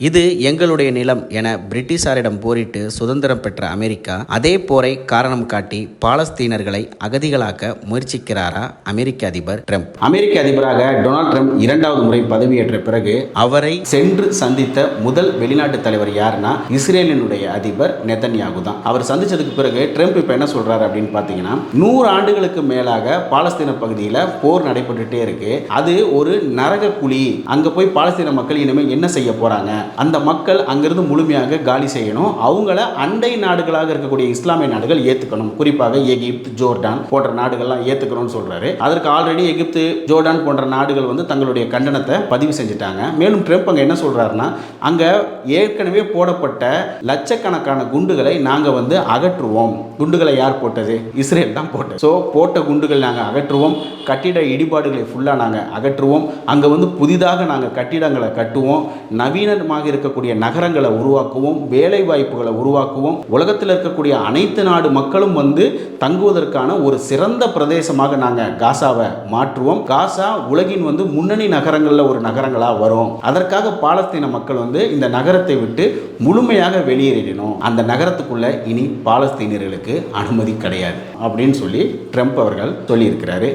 இது எங்களுடைய நிலம் என பிரிட்டிஷாரிடம் போரிட்டு சுதந்திரம் பெற்ற அமெரிக்கா அதே போரை காரணம் காட்டி பாலஸ்தீனர்களை அகதிகளாக்க முயற்சிக்கிறாரா அமெரிக்க அதிபர் ட்ரம்ப். அமெரிக்க அதிபராக டொனால்ட் ட்ரம்ப் இரண்டாவது முறை பதவியேற்ற பிறகு அவரை சென்று சந்தித்த முதல் வெளிநாட்டு தலைவர் யாருன்னா இஸ்ரேலினுடைய அதிபர் நெத்தன்யாகு தான். அவர் சந்திச்சதுக்கு பிறகு ட்ரம்ப் இப்போ என்ன சொல்றாரு அப்படின்னு பார்த்தீங்கன்னா நூறு ஆண்டுகளுக்கு மேலாக பாலஸ்தீன பகுதியில் போர் நடைபெற்றுட்டே இருக்கு. அது ஒரு நரக குழி அங்க போய் பாலஸ்தீன மக்கள் இனிமேல் என்ன செய்ய போறாங்க? அந்த மக்கள் அங்கிருந்து முழுமையாக காலி செய்யணும். அவங்கள அண்டை நாடுகளாக இருக்கக்கூடிய இஸ்லாமிய நாடுகள் ஏற்றுக்கணும் குறிப்பாக எகிப்து ஜோர்டான் போன்ற நாடுகள்லாம் ஏற்றுக்கணும்னு சொல்கிறாரு அதற்கு ஆல்ரெடி எகிப்து ஜோர்டான் போன்ற நாடுகள் வந்து தங்களுடைய கண்டனத்தை பதிவு செஞ்சுட்டாங்க. மேலும் ட்ரம்ப் அங்கே என்ன சொல்கிறாருன்னா அங்கே ஏற்கனவே போடப்பட்ட லட்சக்கணக்கான குண்டுகளை நாங்கள் வந்து அகற்றுவோம். குண்டுகளை யார் போட்டது? இஸ்ரேல் தான் போட்டது. ஸோ போட்ட குண்டுகள் நாங்கள் அகற்றுவோம். கட்டிட இடிபாடுகளை ஃபுல்லாக நாங்கள் அகற்றுவோம். அங்கே வந்து புதிதாக நாங்கள் கட்டிடங்களை கட்டுவோம். நவீன நவீனமாக இருக்கக்கூடிய நகரங்களை உருவாக்குவோம் வேலை வாய்ப்புகளை உருவாக்குவோம். உலகத்தில் இருக்கக்கூடிய அனைத்து நாடு மக்களும் வந்து தங்குவதற்கான ஒரு சிறந்த பிரதேசமாக நாங்கள் காசாவை மாற்றுவோம். காசா உலகின் வந்து முன்னணி நகரங்களில் ஒரு நகரங்களாக வரும். அதற்காக பாலஸ்தீன மக்கள் வந்து இந்த நகரத்தை விட்டு முழுமையாக வெளியேறிடணும். அந்த நகரத்துக்குள்ள இனி பாலஸ்தீனியர்களுக்கு அனுமதி கிடையாது. அப்படின்னு சொல்லி ட்ரம்ப் அவர்கள் சொல்லியிருக்கிறாரு.